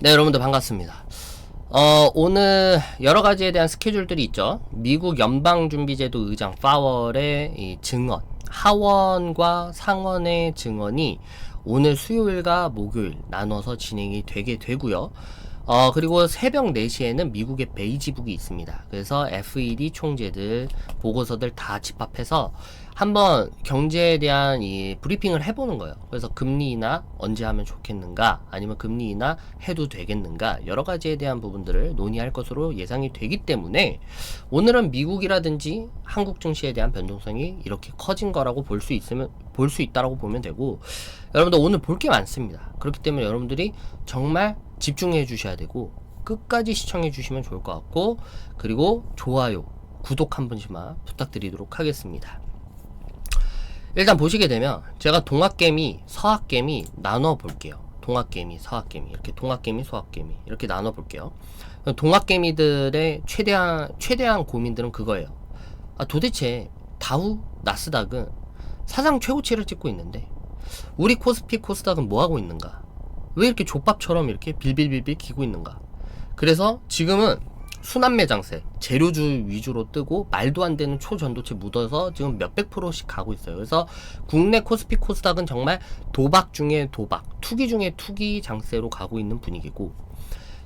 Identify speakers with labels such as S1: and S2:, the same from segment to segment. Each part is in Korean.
S1: 네, 여러분들 반갑습니다. 어, 오늘 여러 가지에 대한 스케줄들이 있죠. 미국 연방준비제도 의장 파월의 이 증언, 하원과 상원의 증언이 오늘 수요일과 목요일 나눠서 진행이 되게 되고요. 어, 그리고 새벽 4시에는 미국의 베이지북이 있습니다. 그래서 FED 총재들, 보고서들 다 집합해서 한번 경제에 대한 이 브리핑을 해보는 거예요. 그래서 금리 인하 언제 하면 좋겠는가, 아니면 금리 인하 해도 되겠는가, 여러 가지에 대한 부분들을 논의할 것으로 예상이 되기 때문에 오늘은 미국이라든지 한국 증시에 대한 변동성이 이렇게 커진 거라고 볼 수 있으면 볼 수 있다라고 보면 되고 여러분들 오늘 볼 게 많습니다. 그렇기 때문에 여러분들이 정말 집중해 주셔야 되고 끝까지 시청해 주시면 좋을 것 같고 그리고 좋아요, 구독 한 번씩만 부탁드리도록 하겠습니다. 일단 보시게 되면 제가 동학개미, 서학개미 나눠 볼게요. 동학개미, 서학개미 이렇게 동학개미, 소학개미 이렇게 나눠 볼게요. 동학개미들의 최대한 최대한 고민들은 그거예요. 아, 도대체 다우, 나스닥은 사상 최고치를 찍고 있는데 우리 코스피, 코스닥은 뭐 하고 있는가? 왜 이렇게 족밥처럼 이렇게 빌빌빌빌 기고 있는가? 그래서 지금은 순환매 장세, 재료주 위주로 뜨고 말도 안 되는 초전도체 묻어서 지금 몇백 프로씩 가고 있어요. 그래서 국내 코스피 코스닥은 정말 도박 중에 도박, 투기 중에 투기 장세로 가고 있는 분위기고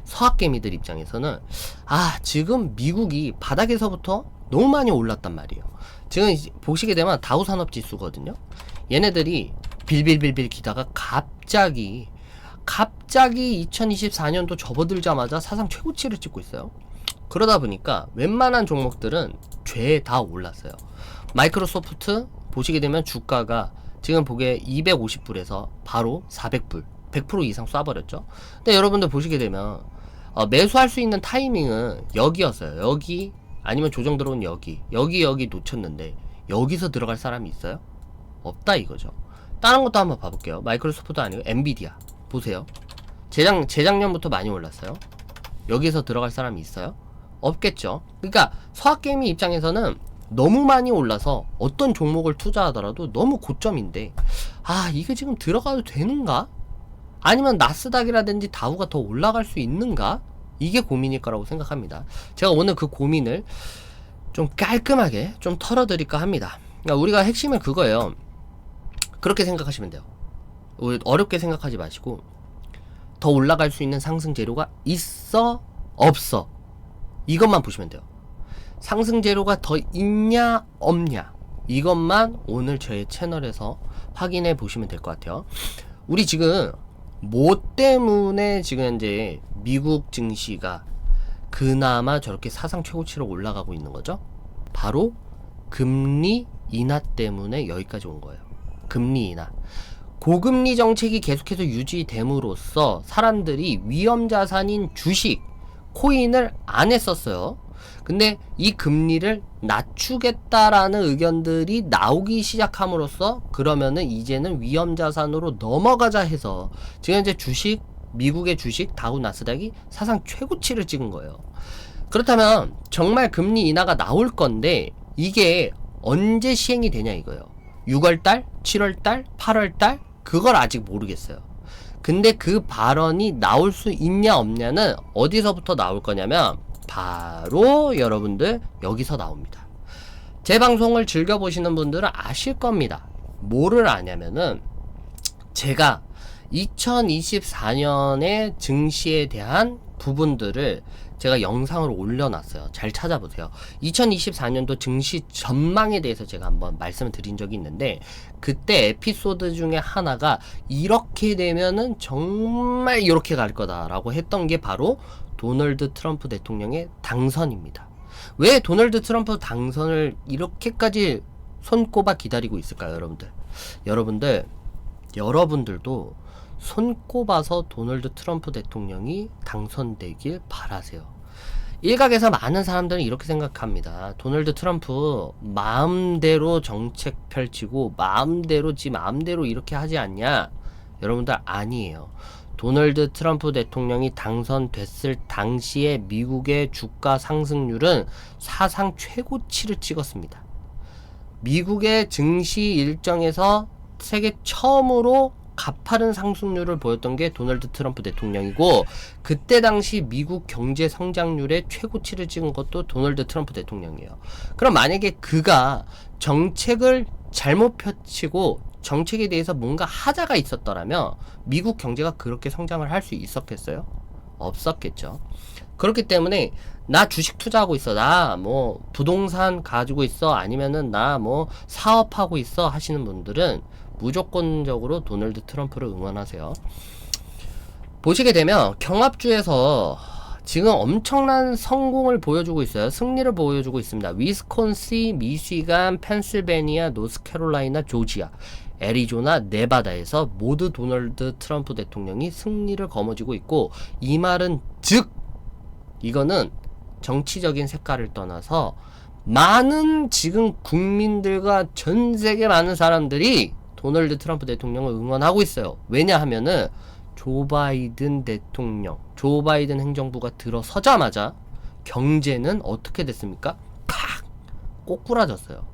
S1: 서학개미들 입장에서는 아 지금 미국이 바닥에서부터 너무 많이 올랐단 말이에요. 지금 보시게 되면 다우 산업지수거든요. 얘네들이 빌빌빌빌 기다가 갑자기 갑자기 2024년도 접어들자마자 사상 최고치를 찍고 있어요. 그러다 보니까 웬만한 종목들은 죄에 다 올랐어요. 마이크로소프트 보시게 되면 주가가 지금 보기에 250불에서 바로 400불, 100% 이상 쏴버렸죠. 근데 여러분들 보시게 되면 어, 매수할 수 있는 타이밍은 여기였어요. 여기 아니면 조정 들어온 여기, 여기 여기 놓쳤는데 여기서 들어갈 사람이 있어요? 없다 이거죠. 다른 것도 한번 봐볼게요. 마이크로소프트 아니고 엔비디아 보세요. 재작 재작년부터 많이 올랐어요. 여기서 들어갈 사람이 있어요? 없겠죠. 그러니까 서학개미 입장에서는 너무 많이 올라서 어떤 종목을 투자하더라도 너무 고점인데 아 이게 지금 들어가도 되는가? 아니면 나스닥이라든지 다우가 더 올라갈 수 있는가? 이게 고민일 거라고 생각합니다. 제가 오늘 그 고민을 좀 깔끔하게 좀 털어드릴까 합니다. 그러니까 우리가 핵심은 그거예요. 그렇게 생각하시면 돼요. 어렵게 생각하지 마시고 더 올라갈 수 있는 상승 재료가 있어 없어 이것만 보시면 돼요. 상승 재료가 더 있냐 없냐 이것만 오늘 저의 채널에서 확인해 보시면 될 것 같아요. 우리 지금 뭐 때문에 지금 이제 미국 증시가 그나마 저렇게 사상 최고치로 올라가고 있는 거죠? 바로 금리 인하 때문에 여기까지 온 거예요. 금리 인하. 고금리 정책이 계속해서 유지됨으로써 사람들이 위험 자산인 주식, 코인을 안 했었어요. 근데 이 금리를 낮추겠다라는 의견들이 나오기 시작함으로써 그러면은 이제는 위험 자산으로 넘어가자 해서 지금 이제 주식 미국의 주식 다우 나스닥이 사상 최고치를 찍은 거예요. 그렇다면 정말 금리 인하가 나올 건데 이게 언제 시행이 되냐 이거예요. 6월 달, 7월 달, 8월 달 그걸 아직 모르겠어요. 근데 그 발언이 나올 수 있냐 없냐는 어디서부터 나올 거냐면 바로 여러분들 여기서 나옵니다. 제 방송을 즐겨보시는 분들은 아실 겁니다. 뭐를 아냐면은 제가 2024년의 증시에 대한 부분들을 제가 영상으로 올려놨어요. 잘 찾아보세요. 2024년도 증시 전망에 대해서 제가 한번 말씀을 드린 적이 있는데 그때 에피소드 중에 하나가 이렇게 되면은 정말 이렇게 갈 거다라고 했던 게 바로 도널드 트럼프 대통령의 당선입니다. 왜 도널드 트럼프 당선을 이렇게까지 손꼽아 기다리고 있을까요, 여러분들? 여러분들, 여러분들도 손꼽아서 도널드 트럼프 대통령이 당선되길 바라세요. 일각에서 많은 사람들은 이렇게 생각합니다. 도널드 트럼프 마음대로 정책 펼치고 마음대로 지 마음대로 이렇게 하지 않냐? 여러분들 아니에요. 도널드 트럼프 대통령이 당선됐을 당시에 미국의 주가 상승률은 사상 최고치를 찍었습니다. 미국의 증시 일정에서 세계 처음으로 가파른 상승률을 보였던 게 도널드 트럼프 대통령이고 그때 당시 미국 경제 성장률의 최고치를 찍은 것도 도널드 트럼프 대통령이에요. 그럼 만약에 그가 정책을 잘못 펼치고 정책에 대해서 뭔가 하자가 있었더라면 미국 경제가 그렇게 성장을 할 수 있었겠어요? 없었겠죠. 그렇기 때문에 나 주식 투자하고 있어. 나 뭐 부동산 가지고 있어. 아니면은 나 뭐 사업하고 있어 하시는 분들은 무조건적으로 도널드 트럼프를 응원하세요. 보시게 되면 경합주에서 지금 엄청난 성공을 보여주고 있어요. 승리를 보여주고 있습니다. 위스콘신, 미시간, 펜실베니아, 노스캐롤라이나, 조지아, 애리조나, 네바다에서 모두 도널드 트럼프 대통령이 승리를 거머쥐고 있고 이 말은 즉 이거는 정치적인 색깔을 떠나서 많은 지금 국민들과 전 세계 많은 사람들이 도널드 트럼프 대통령을 응원하고 있어요. 왜냐하면은 조 바이든 대통령, 조 바이든 행정부가 들어서자마자 경제는 어떻게 됐습니까? 팍! 꼬꾸라졌어요.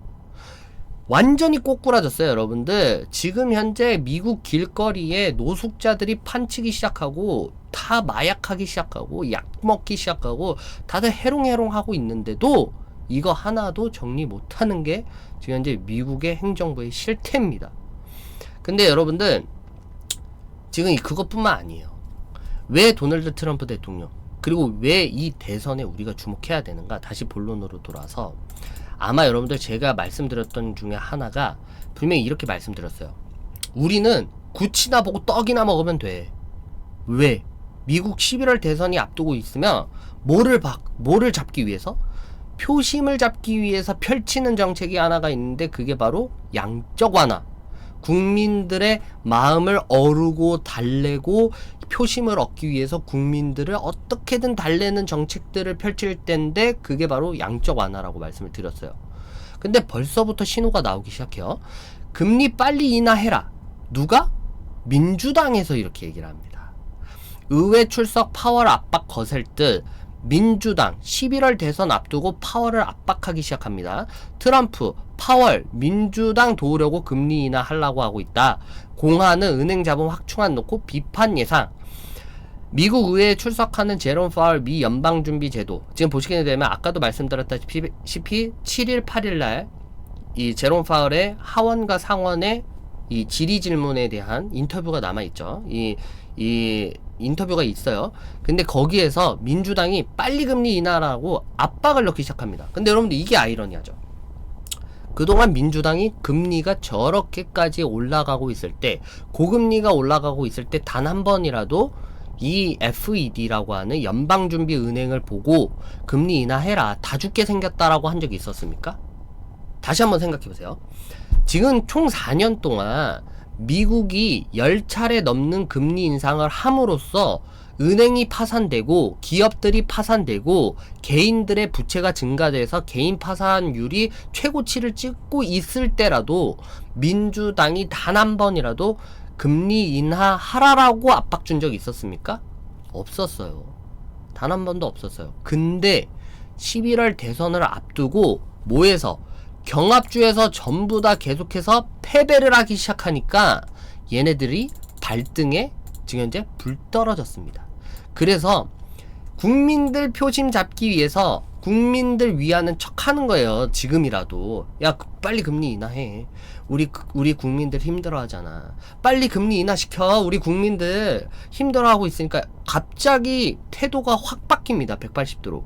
S1: 완전히 꼬꾸라졌어요, 여러분들. 지금 현재 미국 길거리에 노숙자들이 판치기 시작하고 다 마약하기 시작하고 약 먹기 시작하고 다들 해롱해롱 하고 있는데도 이거 하나도 정리 못하는 게 지금 현재 미국의 행정부의 실태입니다. 근데 여러분들 지금 이 그것뿐만 아니에요. 왜 도널드 트럼프 대통령 그리고 왜 이 대선에 우리가 주목해야 되는가 다시 본론으로 돌아서 아마 여러분들 제가 말씀드렸던 중에 하나가 분명히 이렇게 말씀드렸어요. 우리는 구치나 보고 떡이나 먹으면 돼. 왜? 미국 11월 대선이 앞두고 있으면 뭐를 박, 뭐를 잡기 위해서? 표심을 잡기 위해서 펼치는 정책이 하나가 있는데 그게 바로 양적 완화. 국민들의 마음을 어루고 달래고 표심을 얻기 위해서 국민들을 어떻게든 달래는 정책들을 펼칠 텐데 그게 바로 양적 완화라고 말씀을 드렸어요. 근데 벌써부터 신호가 나오기 시작해요. 금리 빨리 인하해라. 누가? 민주당에서 이렇게 얘기를 합니다. 의회 출석 파월 압박 거셀 듯 민주당 11월 대선 앞두고 파월을 압박하기 시작합니다. 트럼프 파월 민주당 도우려고 금리 인하 하려고 하고 있다. 공화는 은행 자본 확충안 놓고 비판 예상. 미국 의회에 출석하는 제롬 파월 미 연방준비제도 지금 보시게 되면 아까도 말씀드렸다시피 7일 8일 날 이 제롬 파월의 하원과 상원의 이 질의 질문에 대한 인터뷰가 남아 있죠. 이, 이 인터뷰가 있어요. 근데 거기에서 민주당이 빨리 금리 인하라고 압박을 넣기 시작합니다. 근데 여러분들 이게 아이러니하죠. 그동안 민주당이 금리가 저렇게까지 올라가고 있을 때, 고금리가 올라가고 있을 때 단 한 번이라도 이 FED라고 하는 연방준비은행을 보고 금리 인하해라. 다 죽게 생겼다라고 한 적이 있었습니까? 다시 한번 생각해 보세요. 지금 총 4년 동안 미국이 10차례 넘는 금리 인상을 함으로써 은행이 파산되고 기업들이 파산되고 개인들의 부채가 증가돼서 개인 파산율이 최고치를 찍고 있을 때라도 민주당이 단 한 번이라도 금리 인하하라라고 압박 준 적이 있었습니까? 없었어요. 단 한 번도 없었어요. 근데 11월 대선을 앞두고 뭐해서 경합주에서 전부 다 계속해서 패배를 하기 시작하니까 얘네들이 발등에 지금 현재 불 떨어졌습니다. 그래서 국민들 표심 잡기 위해서 국민들 위하는 척 하는 거예요. 지금이라도. 야, 빨리 금리 인하해. 우리, 우리 국민들 힘들어 하잖아. 빨리 금리 인하시켜. 우리 국민들 힘들어 하고 있으니까 갑자기 태도가 확 바뀝니다. 180도로.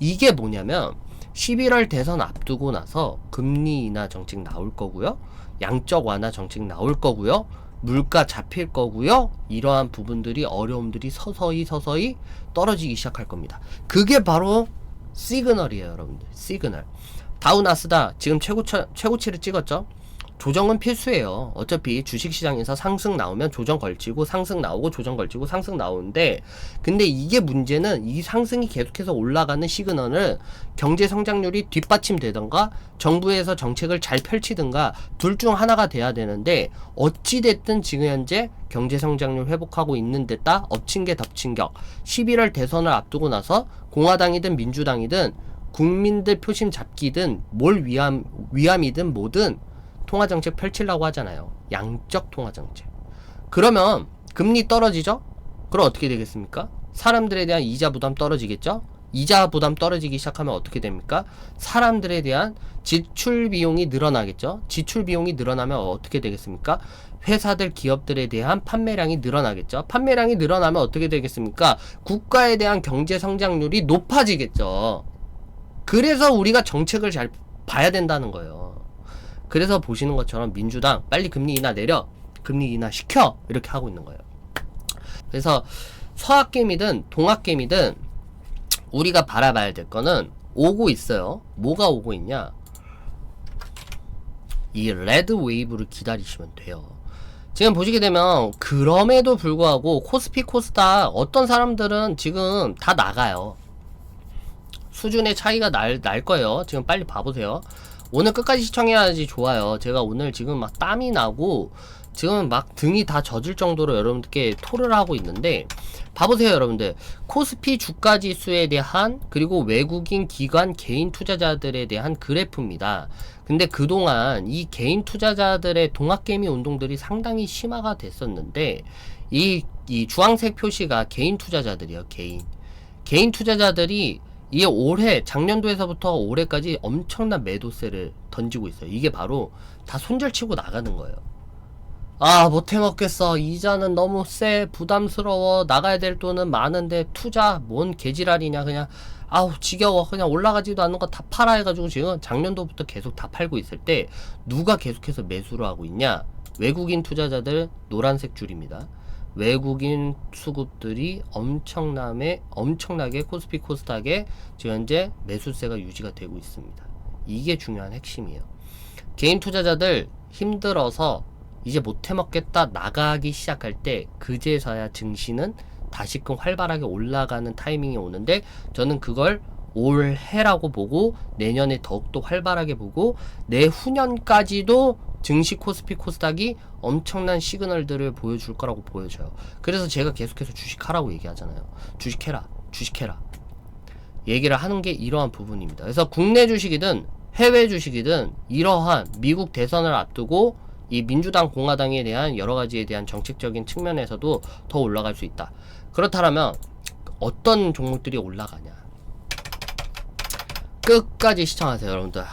S1: 이게 뭐냐면 11월 대선 앞두고 나서 금리 인하 정책 나올 거고요. 양적 완화 정책 나올 거고요. 물가 잡힐 거고요. 이러한 부분들이 어려움들이 서서히 서서히 떨어지기 시작할 겁니다. 그게 바로 시그널이에요, 여러분들. 시그널. 다우 나스다 지금 최고 최고치를 찍었죠. 조정은 필수예요. 어차피 주식시장에서 상승 나오면 조정 걸치고 상승 나오고 조정 걸치고 상승 나오는데 근데 이게 문제는 이 상승이 계속해서 올라가는 시그널은 경제 성장률이 뒷받침되던가 정부에서 정책을 잘 펼치든가 둘 중 하나가 돼야 되는데 어찌 됐든 지금 현재 경제 성장률 회복하고 있는 데다 엎친 게 덮친 격 11월 대선을 앞두고 나서 공화당이든 민주당이든 국민들 표심 잡기든 뭘 위함 위함이든 뭐든 통화 정책 펼치려고 하잖아요. 양적 통화 정책. 그러면 금리 떨어지죠? 그럼 어떻게 되겠습니까? 사람들에 대한 이자 부담 떨어지겠죠? 이자 부담 떨어지기 시작하면 어떻게 됩니까? 사람들에 대한 지출 비용이 늘어나겠죠? 지출 비용이 늘어나면 어떻게 되겠습니까? 회사들, 기업들에 대한 판매량이 늘어나겠죠? 판매량이 늘어나면 어떻게 되겠습니까? 국가에 대한 경제 성장률이 높아지겠죠? 그래서 우리가 정책을 잘 봐야 된다는 거예요. 그래서 보시는 것처럼 민주당 빨리 금리 인하 내려, 금리 인하 시켜 이렇게 하고 있는 거예요. 그래서 서학개미든 동학개미든 우리가 바라봐야 될 거는 오고 있어요. 뭐가 오고 있냐? 이 레드 웨이브를 기다리시면 돼요. 지금 보시게 되면 그럼에도 불구하고 코스피 코스닥 어떤 사람들은 지금 다 나가요. 수준의 차이가 날, 날 거예요. 지금 빨리 봐보세요. 오늘 끝까지 시청해야지 좋아요. 제가 오늘 지금 막 땀이 나고 지금 막 등이 다 젖을 정도로 여러분들께 토를 하고 있는데 봐보세요 여러분들. 코스피 주가 지수에 대한 그리고 외국인 기관 개인 투자자들에 대한 그래프입니다. 근데 그동안 이 개인 투자자들의 동학개미 운동들이 상당히 심화가 됐었는데 이, 이 주황색 표시가 개인 투자자들이요 개인. 개인 투자자들이 이 올해 작년도에서부터 올해까지 엄청난 매도세를 던지고 있어요. 이게 바로 다 손절치고 나가는 거예요. 아 못해 먹겠어. 이자는 너무 세 부담스러워. 나가야 될 돈은 많은데 투자 뭔 개지랄이냐. 그냥 아우 지겨워. 그냥 올라가지도 않는 거 다 팔아 해가지고 지금 작년도부터 계속 다 팔고 있을 때 누가 계속해서 매수를 하고 있냐? 외국인 투자자들 노란색 줄입니다 외국인 수급들이 엄청나게 엄청나게 코스피 코스닥에 지금 현재 매수세가 유지가 되고 있습니다. 이게 중요한 핵심이에요. 개인 투자자들 힘들어서 이제 못 해 먹겠다 나가기 시작할 때 그제서야 증시는 다시금 활발하게 올라가는 타이밍이 오는데 저는 그걸 올해라고 보고 내년에 더욱더 활발하게 보고 내후년까지도 증시 코스피 코스닥이 엄청난 시그널들을 보여줄 거라고 보여져요. 그래서 제가 계속해서 주식하라고 얘기하잖아요. 주식해라, 주식해라. 얘기를 하는 게 이러한 부분입니다. 그래서 국내 주식이든 해외 주식이든 이러한 미국 대선을 앞두고 이 민주당 공화당에 대한 여러 가지에 대한 정책적인 측면에서도 더 올라갈 수 있다. 그렇다면 어떤 종목들이 올라가냐? 끝까지 시청하세요, 여러분들.